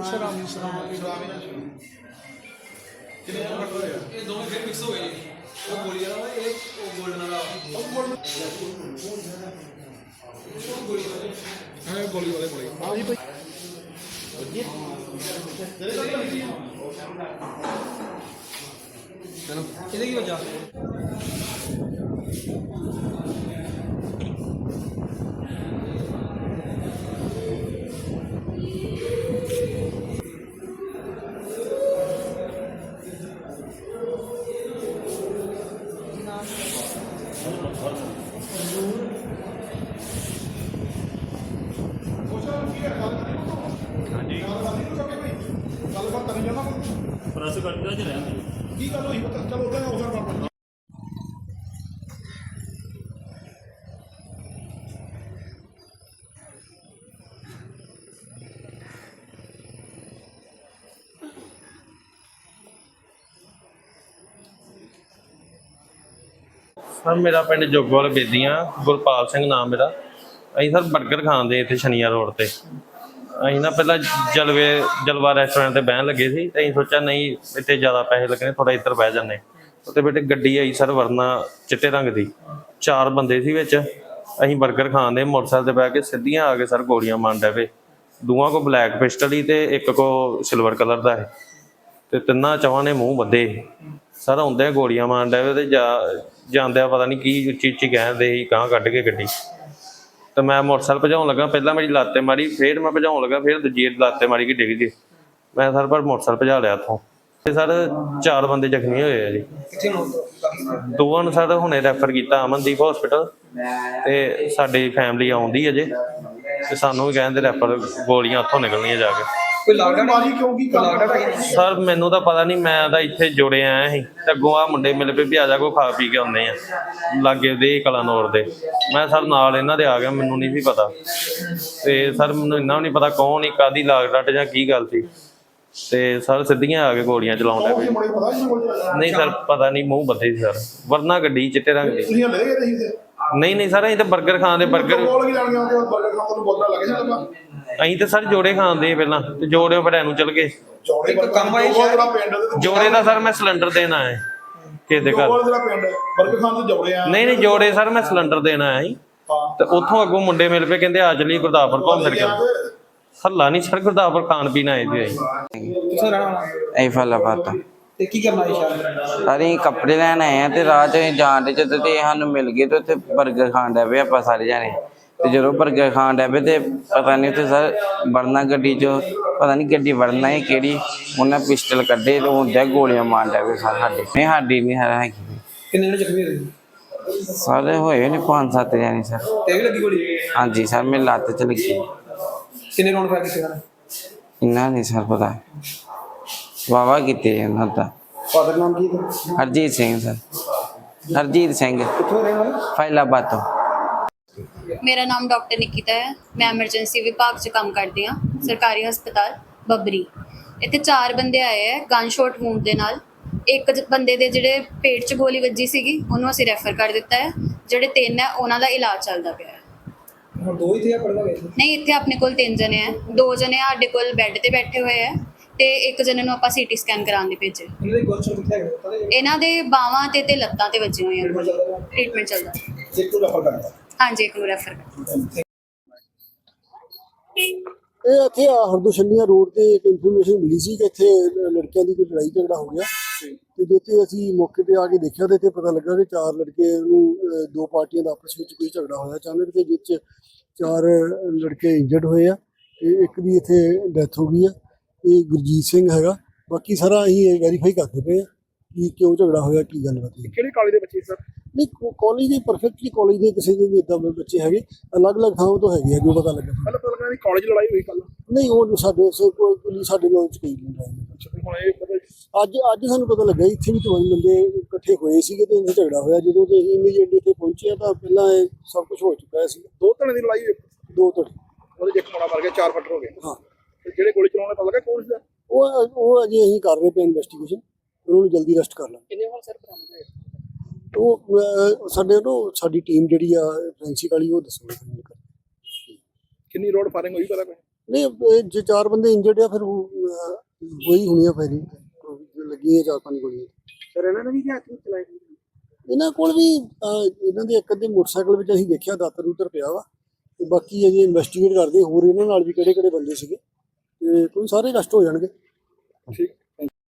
ਸਰਾਮ ਸਰਾਮ ਦੀ ਦੁਆ ਵਿੱਚ ਕਿੰਨੇ ਕੱਟ ਹੋਇਆ ਇਹ ਦੋਵੇਂ ਫਿਰ ਮਿਕਸ ਹੋ ਗਏ ਉਹ ਗੋਲੀ ਵਾਲਾ ਇਹ ਉਹ ਗੋਲਡਨ ਵਾਲਾ ਉਹ ਗੋਲਡਨ ਉਹ ਗੋਲੀ ਵਾਲੇ ਹਾਂ ਗੋਲੀ ਵਾਲੇ ਬੋਲੇ ਹਾਂ ਜੀ ਭਾਈ ਇਹਦੇ ਕੀ ਵਜ੍ਹਾ ਹਾਂਜੀ ਗੱਲਬਾਤ ਕਰੀ ਜਾਣਾ ਪ੍ਰੈਸ ਕੱਟਦਾ ਚ ਰਹਿੰਦੇ ਕੀ ਗੱਲ ਹੋਈ? ਪਤਾ ਚਲੋ ਉਹਦਾ ਉਸਰ ਕਰ ਸਰ ਮੇਰਾ ਪਿੰਡ ਜੋਗਵਾਲ ਬੇਦੀਆਂ ਗੁਰਪਾਲ ਸਿੰਘ ਨਾਮ ਮੇਰਾ। ਅਸੀਂ ਸਰ 버ਗਰ ਖਾਂਦੇ ਇੱਥੇ ਸ਼ਨੀਆ ਰੋਡ ਤੇ। ਅਸੀਂ ਨਾ ਪਹਿਲਾਂ ਜਲਵੇ, ਜਲਵਾ ਰੈਸਟੋਰੈਂਟ ਤੇ ਬਹਿਣ ਲੱਗੇ ਸੀ, ਤੇ ਅਸੀਂ ਸੋਚਿਆ ਨਹੀਂ, ਇੱਥੇ ਜ਼ਿਆਦਾ ਪੈਸੇ ਲੱਗਣੇ ਥੋੜਾ ਇੱਧਰ ਬਹਿ ਜਾਂਦੇ। ਉੱਤੇ ਬੇਟੇ ਗੱਡੀ ਆਈ ਸਰ ਵਰਨਾ ਚਿੱਟੇ ਰੰਗ ਦੀ। ਚਾਰ ਬੰਦੇ ਸੀ ਵਿੱਚ, ਅਸੀਂ 버ਗਰ ਖਾਂਦੇ ਮੋਟਰਸਾਈਕਲ ਤੇ ਬਹਿ ਕੇ ਸਿੱਧੀਆਂ ਆ ਕੇ ਸਰ ਗੋਲੀਆਂ ਮਾਰਨ ਡੈ ਪਏ। ਦੂਆਂ ਕੋ ਬਲੈਕ ਪਿਸਟਲ ਹੀ ਤੇ ਇੱਕ ਕੋ ਸਿਲਵਰ ਕਲਰ ਦਾ ਹੈ ਤੇ ਤਿੰਨਾਂ ਚਵਾਂ ਨੇ ਮੂੰਹ ਬੱਧੇ ਸਰ ਆਉਂਦੇ ਗੋਲੀਆਂ ਮਾਰਨ ਡੈ ਵੇ ਤੇ ਜਾ, ਜਾਂਦਿਆਂ ਪਤਾ ਨਹੀਂ ਕੀ ਉੱਚੀ ਉੱਚੀ ਕਹਿੰਦੇ ਸੀ ਕਾਂ ਕੱਢ ਕੇ ਗੱਡੀ। ਤੇ ਮੈਂ ਮੋਟਰਸਾਈਕਲ ਭਜਾਉਣ ਲੱਗਾ ਪਹਿਲਾਂ ਮੇਰੀ ਲਾਤੇ ਮਾਰੀ ਫਿਰ ਮੈਂ ਭਜਾਉਣ ਲੱਗਾ ਫਿਰ ਦੂਜੀ ਲਾਤੇ ਮਾਰੀ ਕਿ ਡਿੱਗ ਗਈ। ਮੈਂ ਸਰ ਪਰ ਮੋਟਰਸਾਈਕਲ ਭਜਾ ਲਿਆ ਇੱਥੋਂ। ਤੇ ਸਰ ਚਾਰ ਬੰਦੇ ਜ਼ਖਮੀ ਹੋਏ ਆ ਜੀ। ਦੋਵਾਂ ਨੂੰ ਸਰ ਹੁਣੇ ਰੈਫਰ ਕੀਤਾ ਅਮਨਦੀਪ ਹਸਪੀਟਲ ਤੇ ਸਾਡੀ ਫੈਮਿਲੀ ਆਉਂਦੀ ਅਜੇ ਤੇ ਸਾਨੂੰ ਵੀ ਕਹਿੰਦੇ ਰੈਫਰ ਗੋਲੀਆਂ ਉੱਥੋਂ ਨਿਕਲਣੀਆਂ ਜਾ ਕੇ। ਕੋਈ ਲੱਗਦਾ ਮਾਰੀ ਕਿਉਂ ਕੀ ਕੋਈ ਲੱਗਦਾ ਭਾਈ? ਸਰ ਮੈਨੂੰ ਤਾਂ ਪਤਾ ਨਹੀਂ ਮੈਂ ਤਾਂ ਇੱਥੇ ਜੁੜੇ ਆਇਆ ਸੀ। ਤੇ ਅੱਗੋਂ ਆ ਮੁੰਡੇ ਮਿਲ ਪਏ ਵੀ ਆ ਜਾ ਕੋ ਖਾ ਪੀ ਕੇ ਆਉਂਦੇ ਆ। ਲਾਗੇ ਦੇ ਕਲਾਨੌਰ ਦੇ। ਮੈਂ ਸਰ ਨਾਲ ਇਹਨਾਂ ਦੇ ਆ ਗਿਆ ਮੈਨੂੰ ਨਹੀਂ ਸੀ ਪਤਾ। ਤੇ ਸਰ ਮੈਨੂੰ ਇੰਨਾ ਵੀ ਨਹੀਂ ਪਤਾ ਕੌਣ ਹੀ ਕਾਦੀ ਲਾਗ ਡੱਟ ਜਾਂ ਕੀ ਗੱਲ ਸੀ। ਤੇ ਸਰ ਸਿੱਧੀਆਂ ਆ ਕੇ ਗੋਲੀਆਂ ਚਲਾਉਣ ਲੱਗ ਪਏ ਨਹੀਂ ਸਰ ਪਤਾ ਨਹੀਂ ਮੂੰਹ ਬੱਦੇ ਸੀ ਸਰ। ਵਰਨਾ ਗੱਡੀ ਚਿੱਟੇ ਰੰਗ ਦੀ। ਤੁਸੀਂ ਲੈ ਗਏ ਤੁਸੀਂ ਤੇ ਨਹੀਂ ਨਹੀਂ ਸਰ ਅਸੀਂ ਤਾਂ 버ਗਰ ਖਾਂਦੇ 버ਗਰ ਕੋਲ ਕੀ ਲੈਣ ਗਿਆ ਤੇ ਬਰਗਰ ਖਾਣ ਨੂੰ ਬੋਤਲ ਲੱਗੇ ਸੀ ਲੱਗਾ ਅਸੀਂ ਤਾਂ ਸਰ ਜੋੜੇ ਖਾਂਦੇ ਪਹਿਲਾਂ ਤੇ ਜੋੜੇ ਫਿਰ ਐਨੂੰ ਚਲ ਗਏ। ਚੌੜੇ ਇੱਕ ਕੰਮ ਆਏ ਸ਼ਹਿਰ ਦਾ ਪਿੰਡ ਤੇ ਜੋੜੇ ਦਾ ਸਰ ਮੈਂ ਸਿਲੰਡਰ ਦੇਣ ਆਇਆ ਕਿਸੇ ਦੇ ਘਰ। ਕੋਲ ਜਿਹੜਾ ਪਿੰਡ ਬਰਗਰ ਖਾਣ ਤੋਂ ਜੌੜੇ ਆ। ਨਹੀਂ ਨਹੀਂ ਜੋੜੇ ਸਰ ਮੈਂ ਸਿਲੰਡਰ ਦੇਣ ਆਇਆ ਸੀ ਹਾਂ। ਤੇ ਉੱਥੋਂ ਅੱਗੋਂ ਮੁੰਡੇ ਮਿਲ ਪਏ ਕਹਿੰਦੇ ਆ ਚਲੀ ਗੁਰਦਾਸਪੁਰ ਘੁੰਮ ਫਿਰ ਕੇ। ਹੱਲਾ ਨਹੀਂ ਸਰ ਗੁਰਦਾਸਪੁਰ ਖਾਣ ਪੀਣ ਆਏ ਸੀ ਅਸੀਂ। ਕਿੱਥੇ ਰਹਿਣਾ ਫਲਾਬਾਦ ਤੋਂ। ਤੇ ਕੀ ਕਰਨਾ ਹੈ ਸ਼ਾਇਦ ਅਸੀਂ ਕੱਪੜੇ ਲੈਣ ਆਏ ਆ ਤੇ ਰਾਹ ਚ ਅਸੀਂ ਜਾਣ ਦੇ ਜਦੋਂ ਤੇ ਸਾਨੂੰ ਮਿਲ ਗਏ ਤੇ ਉੱਥੇ 버ਗਰ ਖਾਣ ਡੈ ਪਏ ਆਪਾਂ ਸਾਰੇ ਜਾਣੇ। ਤੇ ਜਦੋਂ 버ਗਰ ਖਾਣ ਡੈ ਪਏ ਤੇ ਪਤਾ ਨਹੀਂ ਉੱਥੇ ਸਰ ਵੜਨਾ ਗੱਡੀ ਚ ਪਤਾ ਨਹੀਂ ਗੱਡੀ ਵੜਨਾ ਹੈ ਕਿਹੜੀ ਉਹਨਾਂ ਪਿਸਟਲ ਕੱਢੇ ਤੇ ਹੁੰਦਿਆ ਗੋਲੀਆਂ ਮਾਰ ਡੈ ਪਏ ਸਰ ਸਾਡੇ। ਨਹੀਂ ਸਾਡੀ ਨਹੀਂ ਹਰਾ ਹੈਗੀ ਕਿੰਨੇ ਜਣੇ ਜ਼ਖਮੀ ਹੋਏ? ਸਾਰੇ ਹੋਏ ਨੇ ਪੰਜ ਸੱਤ ਜਾਣੇ ਸਰ। ਤੇ ਵੀ ਲੱਗੀ ਗੋਲੀ? ਹਾਂਜੀ ਸਰ ਮੇਰੇ ਲੱਤ ਚ ਲੱਗੀ। ਕਿੰਨੇ ਰੌਂਡ ਫਾਇਰ ਕੀਤੇ ਹਨ ਇੰਨਾ ਨਹੀਂ ਸਰ ਪਤਾ। ਵਾਵਾ ਕੀਤੇ ਇਹਨਾਂ ਦਾ। ਫਾਦਰ ਨਾਮ ਕੀ ਹੈ? ਹਰਜੀਤ ਸਿੰਘ ਸਰ। ਹਰਜੀਤ ਸਿੰਘ। ਕਿੱਥੋਂ ਰਹਿਣ ਵਾਲੇ? ਫੈਲਾਬਾਦ ਤੋਂ। ਮੇਰਾ ਨਾਮ ਡਾਕਟਰ ਨਿਕਿਤਾ ਹੈ। ਮੈਂ ਐਮਰਜੈਂਸੀ ਵਿਭਾਗ 'ਚ ਕੰਮ ਕਰਦੀ ਹਾਂ ਸਰਕਾਰੀ ਹਸਪਤਾਲ ਬੱਬਰੀ। ਇੱਥੇ ਚਾਰ ਬੰਦੇ ਆਏ ਹੈ ਗਨ ਸ਼ਾਟ ਵੂੰਡ ਦੇ ਨਾਲ। ਇੱਕ ਜ- ਬੰਦੇ ਦੇ ਜਿਹੜੇ ਪੇਟ 'ਚ ਗੋਲੀ ਵੱਜੀ ਸੀਗੀ ਉਹਨੂੰ ਅਸੀਂ ਰੈਫਰ ਕਰ ਦਿੱਤਾ ਹੈ। ਜਿਹੜੇ ਤਿੰਨ ਹੈ ਉਹਨਾਂ ਦਾ ਇਲਾਜ ਚੱਲਦਾ ਪਿਆ ਹੈ। ਹੁਣ ਦੋ ਹੀ ਥੇ ਪੜਦਾ ਗਏ ਨਹੀਂ ਇੱਥੇ ਆਪਣੇ ਕੋਲ ਤਿੰਨ ਜਣੇ ਹੈ। ਦੋ ਜਣੇ ਸਾਡੇ ਕੋਲ ਬੈੱਡ ਤੇ ਬੈਠੇ ਹੋਏ ਹੈ। ਤੇ ਇੱਕ ਜਣੇ ਨੂੰ ਆਪਾਂ ਸੀਟੀ ਸਕੈਨ ਕਰਾਉਣ ਲਈ ਭੇਜੇ ਇਹਨਾਂ ਦੇ ਕੁਐਸਚਨ ਕਿੱਥੇ ਹੈਗੇ? ਪਤਾ ਨਹੀਂ। ਇਹਨਾਂ ਦੇ ਬਾਹਾਂ ਤੇ ਤੇ ਲੱਤਾਂ ਤੇ ਟ੍ਰੀਟਮੈਂਟ ਚੱਲਦਾ ਪਿਆ। ਟ੍ਰੀਟਮੈਂਟ ਚੱਲਦਾ। ਇੱਕ ਨੂੰ ਰੈਫਰ ਕਰਦਾ। ਹਾਂਜੀ ਇੱਕ ਨੂੰ ਰੈਫਰ ਕਰ। ਇਹ ਇੱਥੇ ਆ ਹਰਦੋਸ਼ਨੀਆ ਰੋਡ ਤੇ ਇੱਕ ਇਨਫੋਰਮੇਸ਼ਨ ਮਿਲੀ ਸੀ ਕਿ ਇੱਥੇ ਲੜਕਿਆਂ ਦੀ ਕੋਈ ਲੜਾਈ ਝਗੜਾ ਹੋ ਗਿਆ। ਤੇ ਜਿੱਥੇ ਅਸੀਂ ਮੌਕੇ ਤੇ ਆ ਕੇ ਦੇਖਿਆ ਤੇ ਇੱਥੇ ਪਤਾ ਲੱਗਾ ਕਿ ਚਾਰ ਲੜਕੇ ਨੂੰ ਦੋ ਪਾਰਟੀਆਂ ਦਾ ਆਪਸ ਵਿੱਚ ਕੋਈ ਝਗੜਾ ਹੋਇਆ। ਅਚਾਨਕ ਤੇ ਜਿਸ 'ਚ ਚਾਰ ਲੜਕੇ ਇੰਜਰਡ ਹੋਏ ਆ ਤੇ ਇੱਕ ਦੀ ਇੱਥੇ ਡੈਥ ਹੋ ਗਈ ਆ। ਇਹ ਗੁਰਜੀਤ ਸਿੰਘ ਹੈਗਾ ਬਾਕੀ ਸਾਰਾ ਅਸੀਂ ਵੈਰੀਫਾਈ ਕਰਦੇ ਪਏ ਆ ਕਿ ਕਿਉਂ ਝਗੜਾ ਹੋਇਆ ਕੀ ਗੱਲ ਬਾਤ ਹੈ ਕਿਹੜੇ ਕਾਲਜ ਦੇ ਬੱਚੇ ਸਰ? ਨਹੀਂ ਕਾਲਜ ਦੇ ਪਰਫੈਕਟਲੀ ਕਾਲਜ ਦੇ ਕਿਸੇ ਦੇ ਵੀ ਇਦਾਂ ਬੱਚੇ ਹੈਗੇ ਅਲੱਗ-ਅਲੱਗ ਥਾਵਾਂ ਤੋਂ ਹੈਗੇ ਆ ਜੋ ਪਤਾ ਲੱਗਾ। ਪਹਿਲਾਂ ਪਤਾ ਲੱਗਾ ਕਾਲਜ ਲੜਾਈ ਹੋਈ ਕੱਲ ਨਹੀਂ ਉਹ ਸਾਡੇ ਸੇ ਕੋਈ ਕੋਈ ਸਾਡੇ ਨਾਲ ਚ ਕੋਈ ਨਹੀਂ ਹੈ ਹੁਣ ਇਹ ਮਤਲਬ ਅੱਜ ਅੱਜ ਸਾਨੂੰ ਪਤਾ ਲੱਗਾ ਇੱਥੇ ਵੀ ਤੁਹਾਨੂੰ ਬੰਦੇ ਇਕੱਠੇ ਹੋਏ ਸੀਗੇ ਤੇ ਇੱਥੇ ਝਗੜਾ ਹੋਇਆ। ਜਦੋਂ ਤੇ ਅਸੀਂ ਇਮੀਡੀਏਟਲੀ ਇੱਥੇ ਪਹੁੰਚੇ ਤਾਂ ਪਹਿਲਾਂ ਇਹ ਸਭ ਕੁਝ ਹੋ ਚੁੱਕਾ ਸੀ। ਦੋ ਧੜੇ ਦੀ ਲੜਾਈ ਦੋ ਧੜੇ। ਉਹਦੇ ਇੱਕ ਮੁੰਡਾ ਮਰ ਗਿਆ ਚਾਰ ਫੱਟਰ ਹੋ ਗਏ। ਹਾਂ। ਤੇ ਜਿਹੜੇ ਗੋਲੀ ਚਲਾਉਣ ਪਤਾ ਲੱਗਾ ਕੌਣ ਸੀ ਉਹ ਉਹ ਅਜੇ ਅਸੀਂ ਕਰ ਰਹੇ ਪਏ ਇਨਵੈਸਟੀਗੇਸ਼ਨ ਉਹਨੂੰ ਜਲਦੀ ਅਰੈਸਟ ਕਰ ਲਾਂਗੇ। ਕਿੰਨੇ ਵਾਰ ਸਰ ਬਰਾਮਦ ਹੋਏ ਉਹ ਸਾਡੇ ਨੂੰ ਸਾਡੀ ਟੀਮ ਜਿਹੜੀ ਆ ਫੈਂਸੀ ਵਾਲੀ ਉਹ ਦੱਸੂਗੀ ਕਿੰਨੀ ਰੋਡ ਫਾਇਰਿੰਗ ਹੋਈ ਪਤਾ ਕੋਈ? ਨਹੀਂ ਜੇ ਚਾਰ ਬੰਦੇ ਇੰਜਰਡ ਆ ਫਿਰ ਹੋਈ ਹੋਣੀ ਆ ਫਾਇਰਿੰਗ ਲੱਗੀਆਂ ਚਾਰ ਪੰਜ ਗੋਲੀਆਂ ਸਰ ਇਹਨਾਂ ਨੇ ਵੀ ਕਿ ਹੱਥ ਚਲਾਏ ਇਹਨਾਂ ਕੋਲ ਵੀ ਇਹਨਾਂ ਦੇ ਇੱਕ ਅੱਧੇ ਮੋਟਰਸਾਈਕਲ ਵਿੱਚ ਅਸੀਂ ਦੇਖਿਆ ਦਾਤਰ ਉਤਰ ਪਿਆ ਵਾ। ਤੇ ਬਾਕੀ ਅਜੇ ਇਨਵੈਸਟੀਗੇਟ ਕਰਦੇ ਹੋਰ ਇਹਨਾਂ ਨਾਲ ਵੀ ਕਿਹੜੇ ਕਿਹੜੇ ਬੰਦੇ ਸੀਗੇ। ਤੇ ਕੋਈ ਸਾਰੇ ਨਸ਼ਟ ਹੋ ਜਾਣਗੇ। ਠੀਕ।